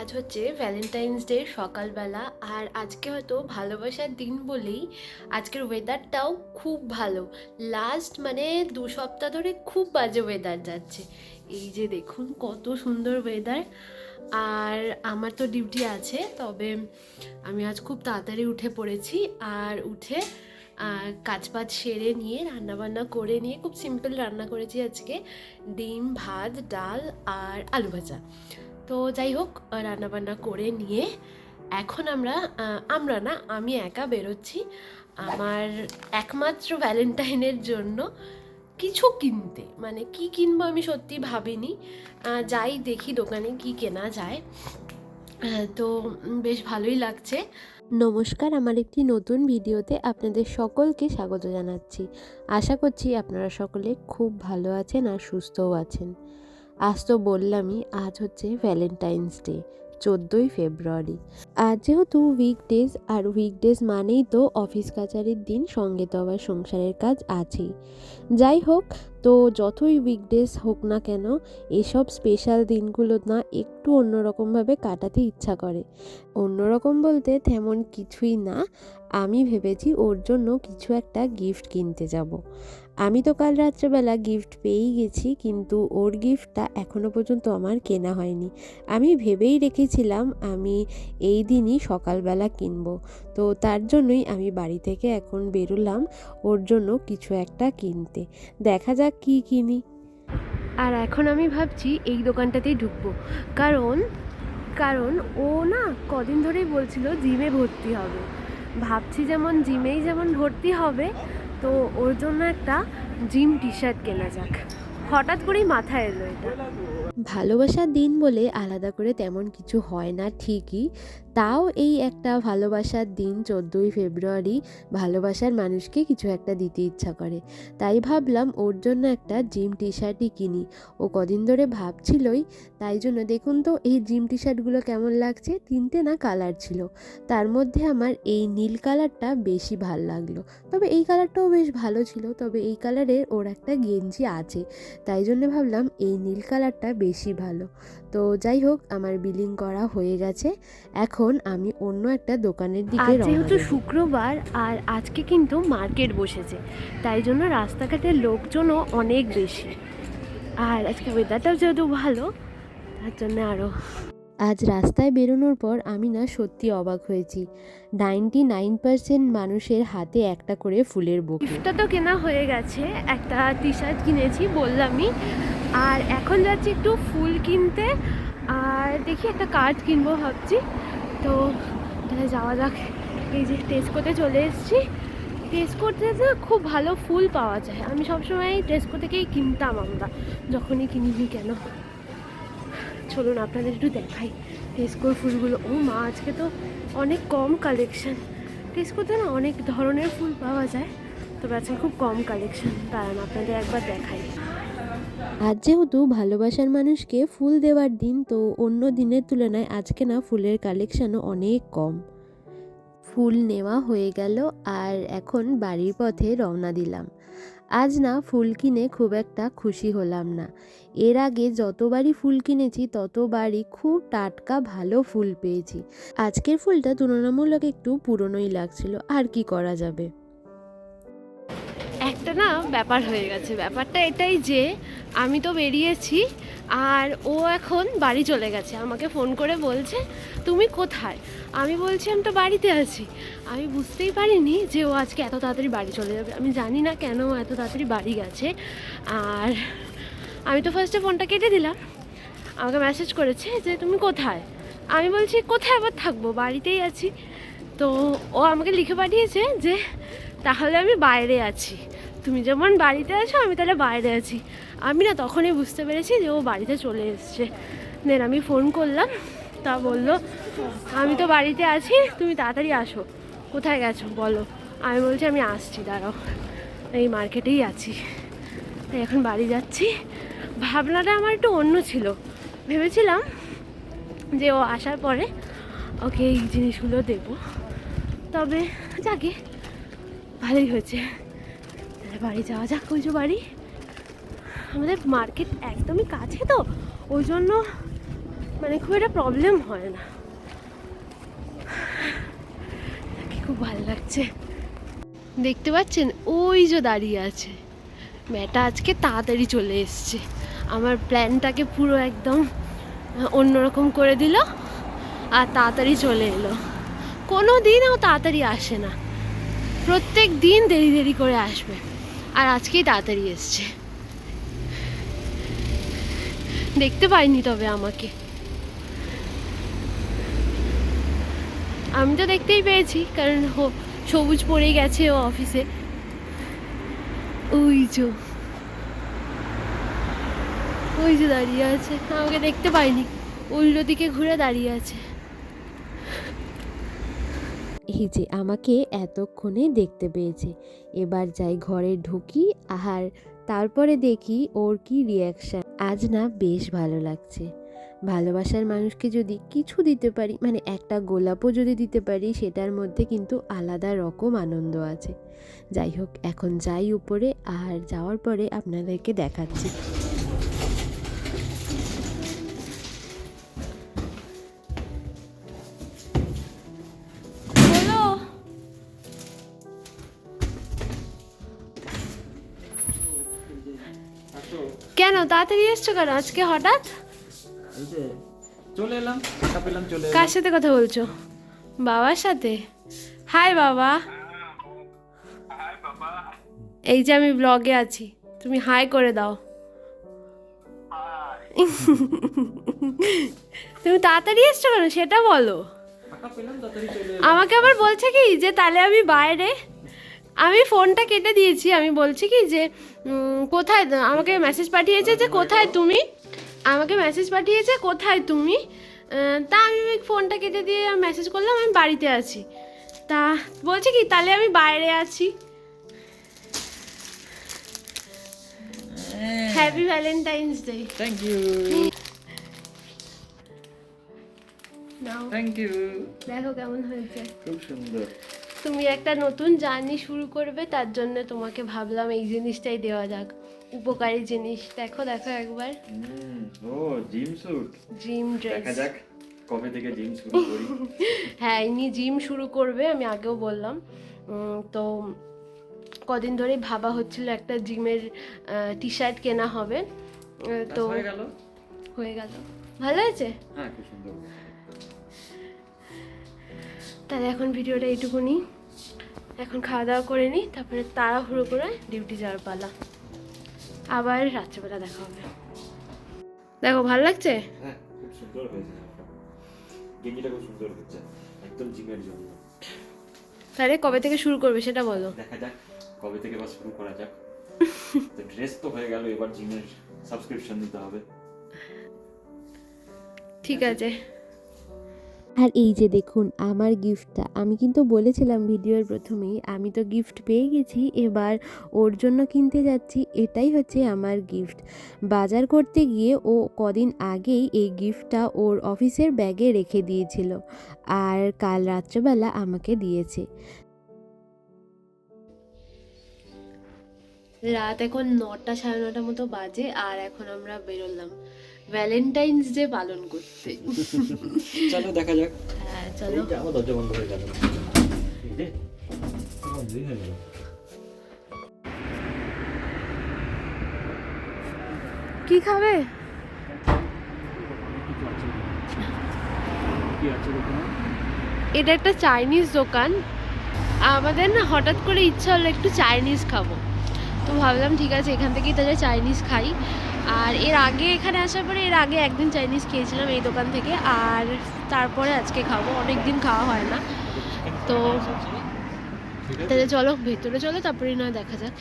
আজ হচ্ছে Valentine's day সকালবেলা। আর আজকে হয়তো ভালোবাসার দিন বলেই আজকের ওয়েদারটাও খুব ভালো। লাস্ট মানে দু সপ্তাহ ধরে খুব বাজে ওয়েদার যাচ্ছে। এই যে দেখুন কত সুন্দর ওয়েদার আর আমার তো ডিউটি আছে, তবে আমি আজ খুব তাড়াতাড়ি উঠে পড়েছি। আর উঠে কাজ বাজ সেরে নিয়ে, রান্নাবান্না করে নিয়ে খুব সিম্পল রান্না করেছি আজকে। ডিম, ভাত, ডাল আর আলু ভাজা। তো যাই হোক রান্নাবান্না করে নিয়ে এখন আমরা আমরা না, আমি একা বেরোচ্ছি। আমার একমাত্র ভ্যালেন্টাইনের জন্য কিছু কিনতে। মানে কি কিনবো আমি সত্যি ভাবিনি। যাই দেখি দোকানে কি কেনা যায়। তো বেশ ভালোই লাগছে। নমস্কার, আমার একটি নতুন ভিডিওতে আপনাদের সকলকে স্বাগত জানাচ্ছি। আশা করছি আপনারা সকলে খুব ভালো আছেন আর সুস্থও আছেন। আজ তো বললামই, আজ হচ্ছে ভ্যালেন্টাইন্স ডে চোদ্দোই ফেব্রুয়ারি আর যেহেতু উইকডেজ আর উইকডেজ মানেই তো অফিস কাচারির দিন, সঙ্গে তো আবার সংসারের কাজ আছেই। যাই হোক তো যতই উইকডেজ হোক না কেন, এসব স্পেশাল দিনগুলো না একটু অন্যরকমভাবে কাটাতে ইচ্ছা করে। অন্যরকম বলতে তেমন কিছুই না, আমি ভেবেছি ওর জন্য কিছু একটা গিফট কিনতে যাব। আমি তো কাল রাত্রেবেলা গিফট পেয়েই গেছি, কিন্তু ওর গিফটটা এখনও পর্যন্ত আমার কেনা হয়নি। আমি ভেবেই রেখেছিলাম আমি এই দিনই সকালবেলা কিনব। তো তার জন্যই আমি বাড়ি থেকে এখন বেরোলাম ওর জন্য কিছু একটা কিনতে। দেখা যাক কি কিনি? আর এখন আমি ভাবছি এই দোকানটাতেই ঢুকবো। কারণ কারণ ও না কদিন ধরেই বলছিল জিমে ভর্তি হবে। ভাবছি যেমন জিমেই যেমন ভর্তি হবে তো ওর জন্য একটা জিম টি শার্ট কেনা যাক। হঠাৎ করেই মাথায় এলো এটা। ভালোবাসার দিন বলে আলাদা করে তেমন কিছু হয় না ঠিকই তাও এই একটা ভালোবাসার দিন চোদ্দোই ফেব্রুয়ারি ভালোবাসার মানুষকে কিছু একটা দিতে ইচ্ছা করে। তাই ভাবলাম ওর জন্য একটা জিম টি শার্টই কিনি। ও কদিন ধরে ভাবছিলই, তাই জন্য দেখুন তো এই জিম টি শার্টগুলো কেমন লাগছে? তিনটে না কালার ছিল? তার মধ্যে আমার এই নীল কালারটা বেশি ভালো লাগল। তবে এই কালারটাও বেশ ভালো ছিল, তবে এই কালারের ওর একটা গেঞ্জি আছে। তাই জন্য ভাবলাম এই নীল কালারটা বেশি ভালো। তো যাই হোক আমার বিলিং করা হয়ে গেছে। এখন আমি অন্য একটা দোকানের দিকে আজ যেহেতু শুক্রবার আর আজকে কিন্তু মার্কেট বসেছে তাই জন্য রাস্তাঘাটের লোকজনও অনেক বেশি। আর আজকে ওয়েদারটাও যেহেতু ভালো তার জন্য আরও আজ রাস্তায় বেরোনোর পর আমি না সত্যি অবাক হয়েছি। নাইনটি নাইন পার্সেন্ট মানুষের হাতে একটা করে ফুলের বুকে গিফটটা তো কেনা হয়ে গেছে একটা টি শার্ট কিনেছি বললামই। আর এখন যাচ্ছি একটু ফুল কিনতে, আর দেখি একটা কার্ড কিনবো ভাবছি। তো তাহলে যাওয়া যাক। এই যে টেস্কোতে চলে এসেছি। টেস্কোতে খুব ভালো ফুল পাওয়া যায়। আমি সবসময় টেস্কো থেকেই কিনতাম আমরা, যখনই কিনিনি কেন? চলুন আপনাদের একটু দেখাই টেস্কোর ফুলগুলো। ও মা, আজকে তো অনেক কম কালেকশন টেস্কোতে না অনেক ধরনের ফুল পাওয়া যায়, তবে আজকে খুব কম কালেকশন দাঁড়ান, আপনাদের একবার দেখাই। আজ যেহেতু ভালোবাসার মানুষকে ফুল দেওয়ার দিন, তো অন্য দিনের তুলনায় আজকে না ফুলের কালেকশনও অনেক কম। ফুল নেওয়া হয়ে গেল আর এখন বাড়ির পথে রওনা দিলাম। আজ না ফুল কিনে খুব একটা খুশি হলাম না। এর আগে যতবারই ফুল কিনেছি, ততবারই খুব টাটকা ভালো ফুল পেয়েছি। আজকের ফুলটা তুলনামূলক একটু পুরনোই লাগছিল, আর কি করা যাবে? একটা না ব্যাপার হয়ে গেছে। ব্যাপারটা এটাই যে, আমি তো বেরিয়েছি আর ও এখন বাড়ি চলে গেছে। আমাকে ফোন করে বলছে, তুমি কোথায়? আমি বলছি, আমি তো বাড়িতে আছি। আমি বুঝতেই পারিনি যে ও আজকে এত তাড়াতাড়ি বাড়ি চলে যাবে। আমি জানি না কেন এত তাড়াতাড়ি বাড়ি গেছে। আর আমি তো ফার্স্টে ফোনটা কেটে দিলাম। আমাকে মেসেজ করেছে যে, তুমি কোথায়? আমি বলছি, কোথায় আবার থাকব? বাড়িতেই আছি। তো ও আমাকে লিখে পাঠিয়েছে যে, তাহলে আমি বাইরে আছি। তুমি যেমন বাড়িতে আছো, আমি তাহলে বাইরে আছি। আমি না তখনই বুঝতে পেরেছি যে ও বাড়িতে চলে এসছে। দেন আমি ফোন করলাম, তা বলল, আমি তো বাড়িতে আছি, তুমি তাড়াতাড়ি আসো। কোথায় গেছো? বলো। আমি বলছি, আমি আসছি, দাঁড়াও। এই মার্কেটেই আছি। তাই এখন বাড়ি যাচ্ছি। ভাবনাটা আমার একটু অন্য ছিল। ভেবেছিলাম যে ও আসার পরে ওকে এই জিনিসগুলো দেবো। তবে যাকে, ভালোই হয়েছে। তাহলে বাড়ি যাওয়া যাক ওই যে বাড়ি। আমাদের মার্কেট একদমই কাছে তো, ওই জন্য মানে খুব একটা প্রবলেম হয় না। খুব ভালো লাগছে। দেখতে পাচ্ছেন, ওই যে দাঁড়িয়ে আছে। মেয়েটা আজকে তাড়াতাড়ি চলে এসছে। আমার প্ল্যানটাকে পুরো একদম অন্যরকম করে দিল আর তাড়াতাড়ি চলে এলো। কোনো দিন ও তাড়াতাড়ি আসে না। প্রত্যেক দিন দেরি দেরি করে আসবে। আর আজকেই তাড়াতাড়ি এসছে। দেখতে পাইনি তবে আমাকে। আমি তো দেখতেই পেয়েছি, কারণ হো- সবুজ পড়ে গেছে ও অফিসে। ওই যে ওই যে দাঁড়িয়ে আছে। আমাকে দেখতে পাইনি। উল্টো দিকে ঘুরে দাঁড়িয়ে আছে। এই যে আমাকে এতক্ষণে দেখতে পেয়েছে। এবার যাই ঘরে ঢুকি আর তারপরে দেখি ওর কি রিয়াকশান আজ না বেশ ভালো লাগছে। ভালোবাসার মানুষকে যদি কিছু দিতে পারি মানে একটা গোলাপও যদি দিতে পারি, সেটার মধ্যে কিন্তু আলাদা রকম আনন্দ আছে। যাই হোক, এখন যাই উপরে আর যাওয়ার পরে আপনাদেরকে দেখাচ্ছি। তাড়াতাড়ি এসছো কেন? আজকে হঠাৎ? চলে এলাম টাকা পেলাম চলে কার সাথে কথা বলছো? বাবার সাথে? হাই বাবা। এই যে আমি ব্লগে আছি তুমি হাই করে দাও। তুমি তাড়াতাড়ি এসছো কেন? সেটা বলো। আমাকে আবার বলছে কি যে তাহলে আমি বাইরে আমি ফোনটা কেটে দিয়েছি আমি বলছি কি যে কোথায় আমাকে মেসেজ পাঠিয়েছে যে কোথায় তুমি? আমাকে মেসেজ পাঠিয়েছে কোথায় তুমি? তা আমি ফোনটা কেটে দিয়ে মেসেজ করলাম আমি বাড়িতে আছি। তা বলছে কি তাহলে আমি বাইরে আছি। Happy Valentine's day thank you thank you দেখো কেমন হয়েছে। খুব সুন্দর। তুমি একটা নতুন জার্নি শুরু করবে তার জন্য তোমাকে ভাবলাম এই জিনিসটাই দেওয়া যাক। উপকারী জিনিস। দেখো দেখো একবার। ও জিম স্যুট জিম ড্রেস দেখা যাক কবে থেকে জিম শুরু করি। হ্যাঁ ইনি জিম শুরু করবে আমি আগেও বললাম। তো কদিন ধরেই ভাবা হচ্ছিল একটা জিমের টি শার্ট কেনা হবে। তো তো হয়ে গেল? হয়ে গেল। ভালো হয়েছে? হ্যাঁ খুব সুন্দর। তাহলে এখন ভিডিওটা এইটুকুনি। এখন খাওয়া দাওয়া করে নিই তারপরে তাড়াহুড়ো করে ডিউটি যাওয়ার পালা। আবার রাত্রেবেলা দেখা হবে। দেখো ভালো লাগছে? হ্যাঁ তাহলে কবে থেকে শুরু করবে সেটা বলো। দেখা যাক কবে থেকে বা শুরু করা যাক। তো ড্রেস তো হয়ে গেল এবার জিমের সাবস্ক্রিপশন নিতে হবে। ঠিক আছে। আর এই যে দেখুন, আমার গিফটটা আমি কিন্তু বলেছিলাম ভিডিওর প্রথমেই, আমি তো গিফট পেয়ে গেছি, এবার ওর জন্য কিনতে যাচ্ছি, এটাই হচ্ছে আমার গিফট বাজার করতে গিয়ে ও কদিন আগেই এই গিফটটা ওর অফিসের ব্যাগে রেখে দিয়েছিল, আর কাল রাত্রেবেলা আমাকে দিয়েছে। রাত এখন নটা সাড়ে নটা মতো বাজে, আর এখন আমরা বেরোলাম। ভ্যালেন্টাইন্স ডে পালন করতে। চলো দেখা যাক। হ্যাঁ চলো। আমার দরজা বন্ধ হয়ে গেল। কি খাবে? এটা একটা চাইনিজ দোকান। আমাদের না হঠাৎ করে ইচ্ছা হলো একটু চাইনিজ খাব। তো ভাবলাম ঠিক আছে এখান থেকেই তাহলে চাইনিজ খাই। আর এর আগে এখানে আসার পরে এর আগে একদিন চাইনিজ খেয়েছিলাম এই দোকান থেকে আর তারপরে আজকে খাব। অনেক দিন খাওয়া হয় না। তো তাহলে চলো ভেতরে চলো তারপরে নয় দেখা যাক।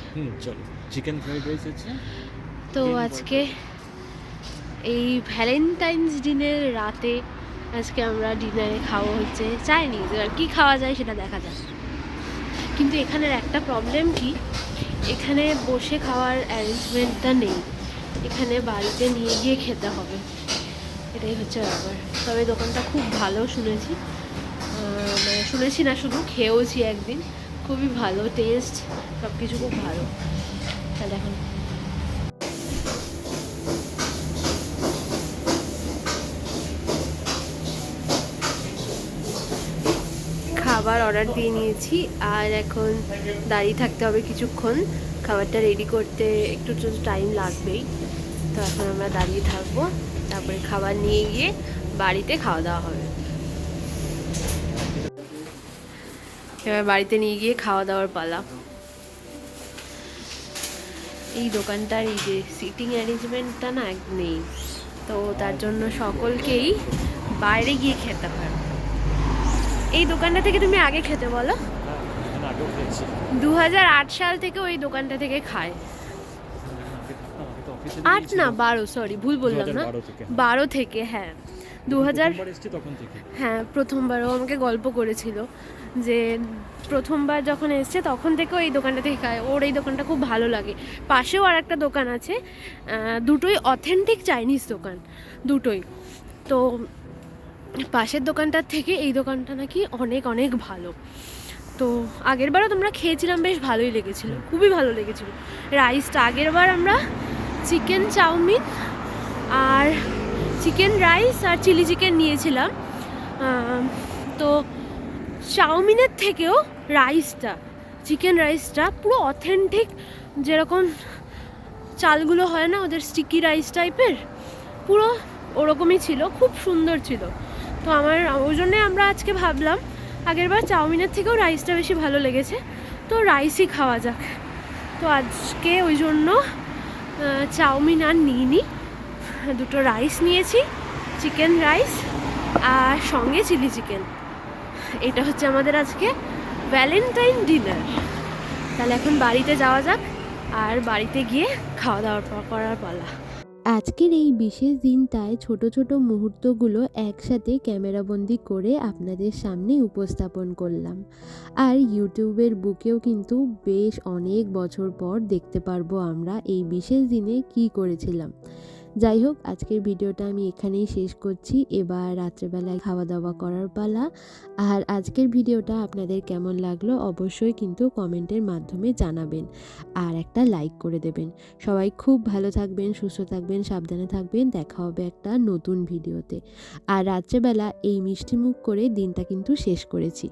চলো। চিকেন ফ্রাইড রাইস আছে। তো আজকে এই ভ্যালেন্টাইন্স দিনের রাতে আজকে আমরা ডিনারে খাওয়া হচ্ছে চাইনিজ আর কী খাওয়া যায় সেটা দেখা যাক। কিন্তু এখানের একটা প্রবলেম কি? এখানে বসে খাওয়ার অ্যারেঞ্জমেন্টটা নেই। এখানে বাড়িতে নিয়ে গিয়ে খেতে হবে। এটাই হচ্ছে ব্যাপার। তবে দোকানটা খুব ভালো শুনেছি। মানে শুনেছি না, শুধু খেয়েওছি একদিন। খুবই ভালো টেস্ট সব কিছু খুব ভালো। তাহলে এখন খাবার অর্ডার দিয়ে নিয়েছি। আর এখন দাঁড়িয়ে থাকতে হবে কিছুক্ষণ। খাবারটা রেডি করতে একটু টাইম লাগবেই। তো এখন আমরা দাঁড়িয়ে থাকব। তারপরে খাবার নিয়ে গিয়ে বাড়িতে খাওয়া দাওয়া হবে। এবার বাড়িতে নিয়ে গিয়ে খাওয়া দাওয়ার পালা। এই দোকানটার এই যে সিটিং অ্যারেঞ্জমেন্টটা না এক নেই। তো তার জন্য সকলকেই বাইরে গিয়ে খেতে হয়। এই দোকানটা থেকে তুমি আগে খেতে বলো। খেয়েছি। দু সাল থেকে ওই দোকানটা থেকে খায়। আট না বারো সরি ভুল বললাম না। বারো থেকে হ্যাঁ। দু হাজার হ্যাঁ প্রথমবারও আমাকে গল্প করেছিল যে প্রথমবার যখন এসছে তখন থেকেও এই দোকানটা থেকে খায়। ওর এই দোকানটা খুব ভালো লাগে। পাশেও আর একটা দোকান আছে দুটোই অথেন্টিক চাইনিজ দোকান দুটোই। তো পাশের দোকানটার থেকে এই দোকানটা নাকি অনেক অনেক ভালো। তো আগের বারও তোমরা খেয়েছিলাম বেশ ভালোই লেগেছিল খুবই ভালো লেগেছিল। রাইসটা আগের বার আমরা চিকেন চাউমিন আর চিকেন রাইস আর চিলি চিকেন নিয়েছিলাম। তো চাউমিনের থেকেও রাইসটা, চিকেন রাইসটা পুরো অথেন্টিক যেরকম চালগুলো হয় না, ওদের স্টিকি রাইস টাইপের পুরো ওরকমই ছিল, খুব সুন্দর ছিল। তো আমার, ওই জন্যে আমরা আজকে ভাবলাম আগেরবার চাউমিনের থেকেও রাইসটা বেশি ভালো লেগেছে, তো রাইসই খাওয়া যাক। তো আজকে ওই জন্য চাউমিন আর নিইনি। দুটো রাইস নিয়েছি চিকেন রাইস আর সঙ্গে চিলি চিকেন এটা হচ্ছে আমাদের আজকে ভ্যালেন্টাইন ডিনার তাহলে এখন বাড়িতে যাওয়া যাক আর বাড়িতে গিয়ে খাওয়া দাওয়া করার পালা। আজকের এই বিশেষ দিনটায় ছোট ছোট মুহূর্তগুলো একসাথে ক্যামেরাবন্দি করে আপনাদের সামনে উপস্থাপন করলাম। আর ইউটিউবের বুকেও কিন্তু বেশ অনেক বছর পর দেখতে পারব আমরা এই বিশেষ দিনে কি করেছিলাম। যাই হোক আজকের ভিডিওটা আমি এখানেই শেষ করছি। এবার রাত্রেবেলায় খাওয়া দাওয়া করার পালা। আর আজকের ভিডিওটা আপনাদের কেমন লাগল অবশ্যই কিন্তু কমেন্টের মাধ্যমে জানাবেন। আর একটা লাইক করে দেবেন। সবাই খুব ভালো থাকবেন, সুস্থ থাকবেন, সাবধানে থাকবেন। দেখা হবে একটা নতুন ভিডিওতে। আর রাত্রেবেলা এই মিষ্টি মুখ করে দিনটা কিন্তু শেষ করেছি।